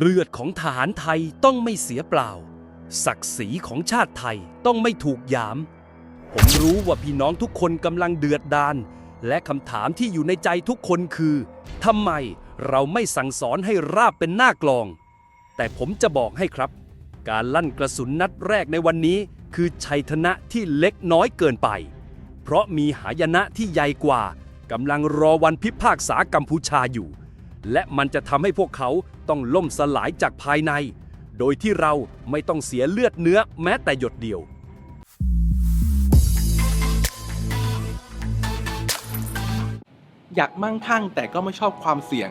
เลือดของทหารไทยต้องไม่เสียเปล่า ศักดิ์ศรีของชาติไทยต้องไม่ถูกหยาม ผมรู้ว่าพี่น้องทุกคนกำลังเดือดดาน และคำถามที่อยู่ในใจทุกคนคือทำไมเราไม่สั่งสอนให้ราบเป็นหน้ากลอง แต่ผมจะบอกให้ครับ การลั่นกระสุนนัดแรกในวันนี้ คือชัยชนะที่เล็กน้อยเกินไป เพราะมีหายนะที่ใหญ่กว่ากำลังรอวันพิพากษากัมพูชาอยู่ และมันจะทำให้พวกเขาต้องล่มสลายจากภายใน โดยที่เราไม่ต้องเสียเลือดเนื้อแม้แต่หยดเดียว อยากมั่งคั่งแต่ก็ไม่ชอบความเสี่ยง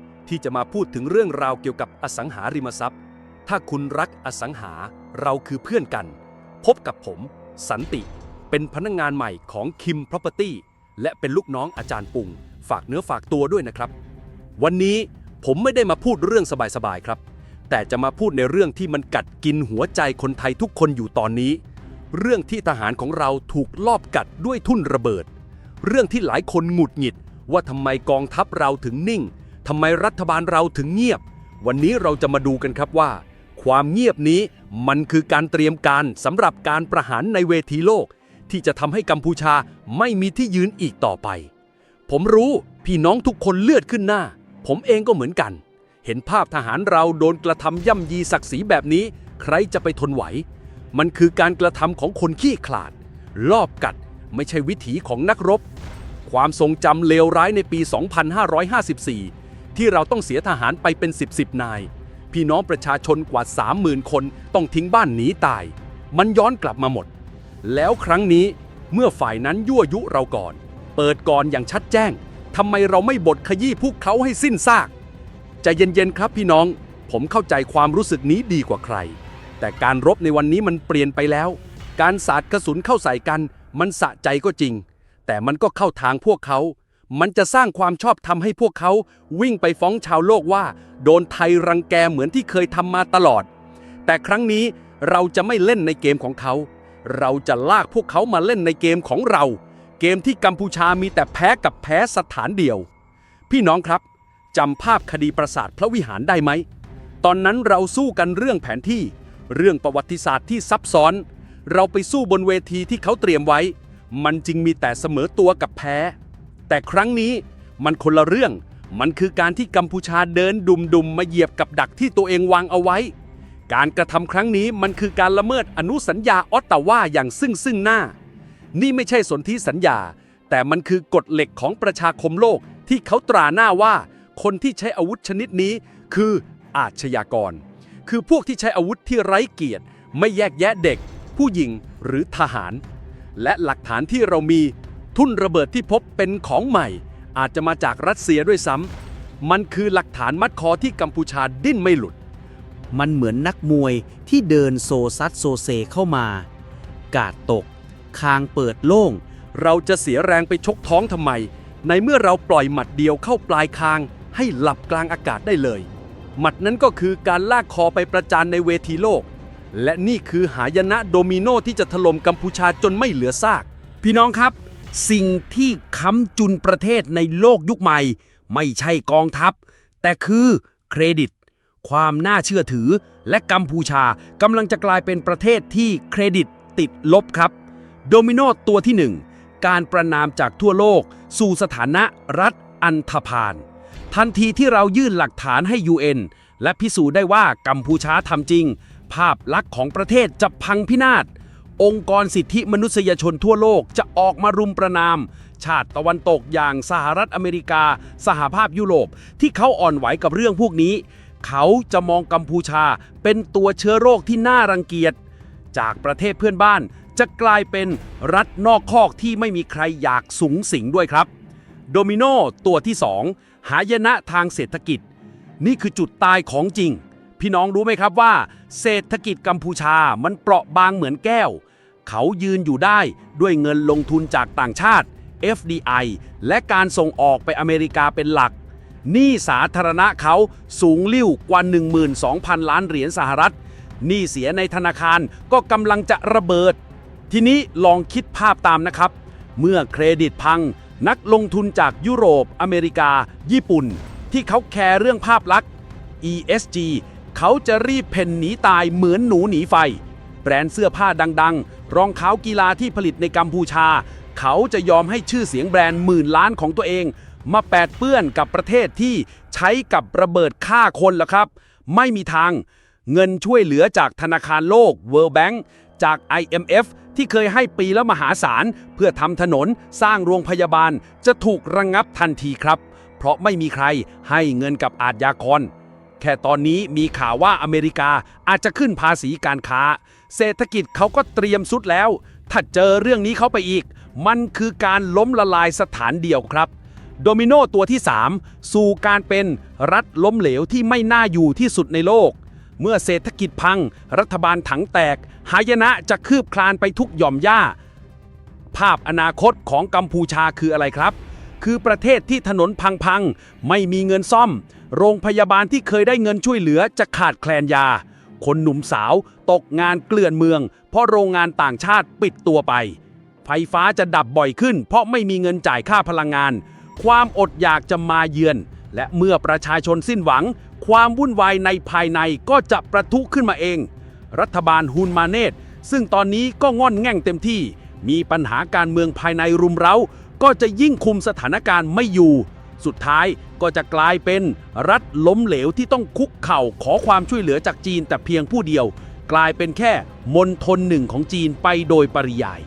ที่จะมาพูดถึงเรื่องราวเกี่ยวกับอสังหาริมทรัพย์ ถ้าคุณรักอสังหาเราคือเพื่อนกัน พบกับผม สันติ เป็นพนักงงานใหม่ของ Kim Property และเป็นลูกน้องอาจารย์ปุง ฝากเนื้อฝากตัวด้วยนะครับ วันนี้ผมไม่ได้มาพูดเรื่องสบายๆครับ แต่จะมาพูดในเรื่องที่มันกัดกินหัวใจคนไทยทุกคนอยู่ตอนนี้ เรื่องที่ทหารของเราถูกลอบกัดด้วยทุ่นระเบิด เรื่องที่หลายคนหงุดหงิดว่าทำไมกองทัพเราถึงนิ่ง ทำไมรัฐบาลเราถึงเงียบ วันนี้เราจะมาดูกันครับว่า ความเงียบนี้มันคือการเตรียมการสำหรับการประหารในเวทีโลก ที่จะทำให้กัมพูชาไม่มีที่ยืนอีกต่อไป ผมรู้พี่น้องทุกคนเลือดขึ้นหน้า ผมเองก็เหมือนกัน เห็นภาพทหารเราโดนกระทำย่ำยีศักดิ์ศรีแบบนี้ ใครจะไปทนไหว มันคือการกระทำของคนขี้ขลาด ลอบกัดไม่ใช่วิถีของนักรบ ความทรงจำเลวร้ายในปี 2554 ที่เราต้องเสียทหารไปเป็น10 10นาย พี่น้องประชาชนกว่า 30,000 คนต้องทิ้งบ้านหนีตาย มันย้อนกลับมาหมด แล้วครั้งนี้เมื่อฝ่ายนั้นยั่วยุเราก่อน เปิดก่อนอย่างชัดแจ้งทำไมเราไม่บดขยี้พวกเขาให้สิ้นซากใจเย็นๆครับพี่น้อง ผมเข้าใจความรู้สึกนี้ดีกว่าใคร แต่การรบในวันนี้มันเปลี่ยนไปแล้ว การสาดกระสุนเข้าใส่กัน มันสะใจก็จริง แต่มันก็เข้าทางพวกเขา มันจะสร้างความชอบธรรมให้พวกเขาวิ่งไปฟ้องชาวโลกว่า โดนไทยรังแกเหมือนที่เคยทำมาตลอด แต่ครั้งนี้เราจะไม่เล่นในเกมของเขา เราจะลากพวกเขามาเล่นในเกมของเรา เกมที่กัมพูชามีแต่แพ้กับแพ้สถานเดียว พี่น้องครับจำภาพคดีปราสาทพระวิหารได้ไหม ตอนนั้นเราสู้กันเรื่องแผนที่ เรื่องประวัติศาสตร์ที่ซับซ้อน เราไปสู้บนเวทีที่เขาเตรียมไว้ มันจึงมีแต่เสมอตัวกับแพ้ แต่ครั้งนี้มันคนละเรื่อง มันคือการที่กัมพูชาเดินดุมๆมาเหยียบกับดักที่ตัวเองวางเอาไว้ การกระทำครั้งนี้มันคือการละเมิดอนุสัญญาออตตาวาอย่างซึ่งซึ่งหน้า นี่ไม่ใช่สนธิสัญญา แต่มันคือกฎเหล็กของประชาคมโลกที่เขาตราหน้าว่า คนที่ใช้อาวุธชนิดนี้ คืออาชญากร คือพวกที่ใช้อาวุธที่ไร้เกียรติ ไม่แยกแยะเด็ก ผู้หญิงหรือทหาร และหลักฐานที่เรามี ทุ่นระเบิดที่พบเป็นของใหม่ อาจจะมาจากรัสเซียด้วยซ้ำมันคือหลักฐานมัดคอที่กัมพูชาดิ้นไม่หลุด มันเหมือนนักมวยที่เดินโซซัดโซเซเข้ามา กาดตก คางเปิดโล่ง เราจะเสียแรงไปชกท้องทำไม ในเมื่อเราปล่อยหมัดเดียวเข้าปลายคาง ให้หลับกลางอากาศได้เลย หมัดนั้นก็คือการลากคอไปประจานในเวทีโลก และนี่คือหายนะโดมิโนที่จะถล่มกัมพูชาจนไม่เหลือซาก พี่น้องครับ สิ่งที่ค้ำจุนประเทศในโลกยุคใหม่ ไม่ใช่กองทัพ แต่คือเครดิต ความน่าเชื่อถือ และกัมพูชากำลังจะกลายเป็นประเทศที่เครดิตติดลบครับ โดมิโนตัวที่หนึ่งการประนามจากทั่วโลก สู่สถานะรัฐอันธพาลทันทีที่เรายื่นหลักฐานให้ UN และพิสูจน์ได้ว่ากัมพูชาทำจริง ภาพลักษณ์ของประเทศจะพังพินาศ องค์กรสิทธิมนุษยชนทั่วโลกจะออกมารุมประนาม ชาติตะวันตกอย่างสหรัฐอเมริกา สหภาพยุโรป ที่เขาอ่อนไหวกับเรื่องพวกนี้ เขาจะมองกัมพูชาเป็นตัวเชื้อโรคที่น่ารังเกียจ จากประเทศเพื่อนบ้านจะกลายเป็นรัฐนอกคอกที่ไม่มีใครอยากสูงสิงด้วยครับ โดมิโนตัวที่ 2 หายนะทางเศรษฐกิจ นี่คือจุดตายของจริง พี่น้องรู้ไหมครับว่า เศรษฐกิจกัมพูชามันเปราะบางเหมือนแก้ว เขายืนอยู่ได้ด้วยเงินลงทุนจากต่างชาติ FDI และการส่งออกไปอเมริกาเป็นหลักหนี้สาธารณะเขาสูงลิ่วกว่า 12,000 ล้านเหรียญสหรัฐหนี้เสียในธนาคารก็กำลังจะระเบิด ทีนี้ลองคิดภาพตามนะครับ เมื่อเครดิตพัง นักลงทุนจากยุโรป อเมริกา ญี่ปุ่น ที่เขาแคร์เรื่องภาพลักษณ์ ESG เขาจะรีบเพ่นหนีตายเหมือนหนูหนีไฟ แบรนด์เสื้อผ้าดัง รองเท้ากีฬาที่ผลิตในกัมพูชา เขาจะยอมให้ชื่อเสียงแบรนด์หมื่นล้านของตัวเอง มาแปดเปื้อนกับประเทศที่ใช้กับระเบิดฆ่าคนล่ะครับ ไม่มีทาง เงินช่วยเหลือจากธนาคารโลก World Bank จาก IMF ที่เคยให้ปีละมหาศาล เพื่อทำถนนสร้างโรงพยาบาลจะถูกระงงับทันทีครับ เพราะไม่มีใครให้เงินกับอาชญากร แค่ตอนนี้มีข่าวว่าอเมริกาอาจจะขึ้นภาษีการค้า เศรษฐกิจเขาก็เตรียมสุดแล้ว ถ้าเจอเรื่องนี้เข้าไปอีก มันคือการล้มละลายสถานเดียวครับ โดมิโนตัวที่ 3 สู่การเป็นรัฐล้มเหลวที่ไม่น่าอยู่ที่สุดในโลก เมื่อเศรษฐกิจพัง รัฐบาลถังแตก หายนะจะคืบคลานไปทุกหย่อมย่า ภาพอนาคตของกัมพูชาคืออะไรครับคือประเทศที่ถนนพังๆ ไม่มีเงินซ่อม โรงพยาบาลที่เคยได้เงินช่วยเหลือจะขาดแคลนยา คนหนุ่มสาว ตกงานเกลื่อนเมือง เพราะโรงงานต่างชาติปิดตัวไป ไฟฟ้าจะดับบ่อยขึ้น เพราะไม่มีเงินจ่ายค่าพลังงาน ความอดอยากจะมาเยือน และเมื่อประชาชนสิ้นหวัง ความวุ่นวายในภายในก็จะประทุขึ้นมาเอง รัฐบาลฮุนมาเนตซึ่งตอนนี้ก็ง่อนแง่งเต็มที่ มีปัญหาการเมืองภายในรุมเร้า ก็จะยิ่งคุมสถานการณ์ไม่อยู่ สุดท้ายก็จะกลายเป็นรัฐล้มเหลวที่ต้องคุกเข่าขอความช่วยเหลือจากจีนแต่เพียงผู้เดียว กลายเป็นแค่มณฑลหนึ่งของจีนไปโดยปริยาย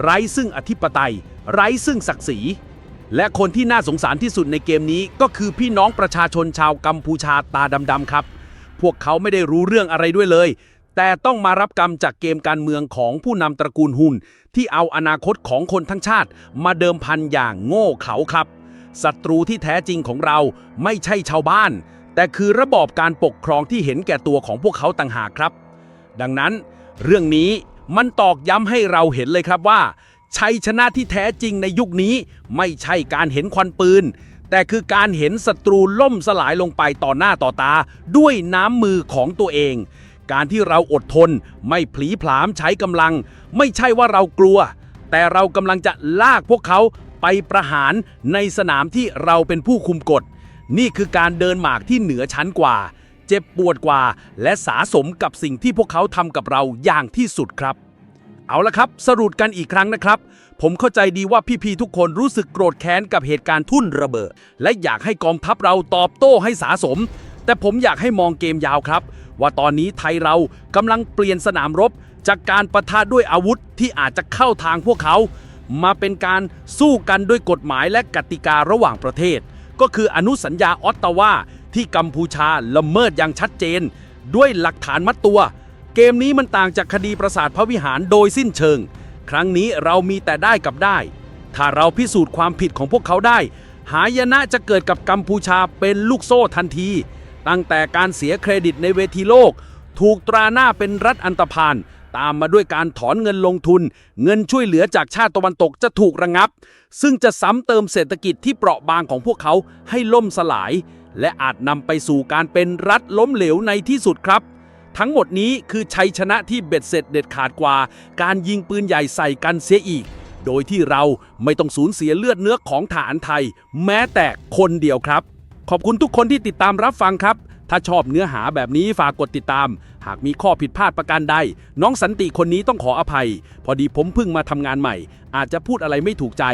ไร้ซึ่งอธิปไตย ไร้ซึ่งศักดิ์ศรี และคนที่น่าสงสารที่สุดในเกมนี้ก็คือพี่น้องประชาชนชาวกัมพูชาตาดำๆครับ พวกเขาไม่ได้รู้เรื่องอะไรด้วยเลยแต่ต้องมารับกรรมจากเกมการเมืองของผู้นำตระกูลฮุนที่เอาอนาคตของคนทั้งชาติ มาเดิมพันอย่างโง่เขลาครับ ศัตรูที่แท้จริงของเราไม่ใช่ชาวบ้าน แต่คือระบอบการปกครองที่เห็นแก่ตัวของพวกเขาต่างหากครับ ดังนั้นเรื่องนี้มันตอกย้ำให้เราเห็นเลยครับว่า ชัยชนะที่แท้จริงในยุคนี้ไม่ใช่การเห็นควันปืน แต่คือการเห็นศัตรูล่มสลายลงไปต่อหน้าต่อตา ด้วยน้ำมือของตัวเอง การที่เราอดทน ไม่ผลีผลามใช้กำลัง ไม่ใช่ว่าเรากลัว แต่เรากำลังจะลากพวกเขา ไปประหารในสนามที่เราเป็นผู้คุมกฎ นี่คือการเดินหมากที่เหนือชั้นกว่า เจ็บปวดกว่า และสาสมกับสิ่งที่พวกเขาทำกับเราอย่างที่สุดครับ เอาละครับ สรุปกันอีกครั้งนะครับ ผมเข้าใจดีว่าพี่ๆทุกคนรู้สึกโกรธแค้นกับเหตุการณ์ทุ่นระเบิด และอยากให้กองทัพเราตอบโต้ให้สาสม แต่ผมอยากให้มองเกมยาวครับ ว่าตอนนี้ไทยเรากำลังเปลี่ยนสนามรบจากการประทะด้วยอาวุธที่อาจจะเข้าทางพวกเขา มาเป็นการสู้กันด้วยกฎหมายและกติการะหว่างประเทศ ก็คืออนุสัญญาออตตาวาที่กัมพูชาละเมิดอย่างชัดเจน ด้วยหลักฐานมัดตัว เกมนี้มันต่างจากคดีประสาทพระวิหารโดยสิ้นเชิง ครั้งนี้เรามีแต่ได้กับได้ ถ้าเราพิสูจน์ความผิดของพวกเขาได้ หายนะจะเกิดกับกัมพูชาเป็นลูกโซ่ทันที ตั้งแต่การเสียเครดิตในเวทีโลก ถูกตราหน้าเป็นรัฐอันตรพาน ตามมาด้วยการถอนเงินลงทุน เงินช่วยเหลือจากชาติตะวันตกจะถูกระงับ ซึ่งจะซ้ำเติมเศรษฐกิจที่เปราะบางของพวกเขาให้ล่มสลาย และอาจนำไปสู่การเป็นรัฐล้มเหลวในที่สุดครับ ทั้งหมดนี้คือชัยชนะที่เบ็ดเสร็จเด็ดขาดกว่า การยิงปืนใหญ่ใส่กันเสียอีก โดยที่เราไม่ต้องสูญเสียเลือดเนื้อของฐานไทย แม้แต่คนเดียวครับ ขอบคุณทุกคนที่ติดตามรับฟังครับ ถ้าชอบเนื้อหาแบบนี้ฝากกดติดตาม หากมีข้อผิดพลาดประการใด น้องสันติคนนี้ต้องขออภัย พอดีผมเพิ่งมาทำงานใหม่ อาจจะพูดอะไรไม่ถูกใจ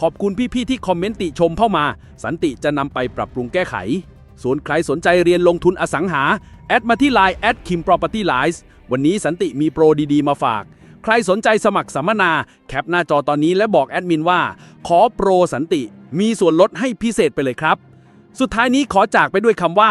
ขอบคุณพี่ๆที่คอมเมนต์ติชมเข้ามา สันติจะนำไปปรับปรุงแก้ไข ส่วนใครสนใจเรียนลงทุนอสังหา แอดมาที่ Line แอดคิม Property Lies วันนี้สันติมีโปรดีๆ มาฝาก ใครสนใจสมัครสัมมนา แคปหน้าจอตอนนี้และบอกแอดมินว่า ขอโปรสันติ มีส่วนลดให้พิเศษไปเลยครับ สุดท้ายนี้ขอจากไปด้วยคำว่า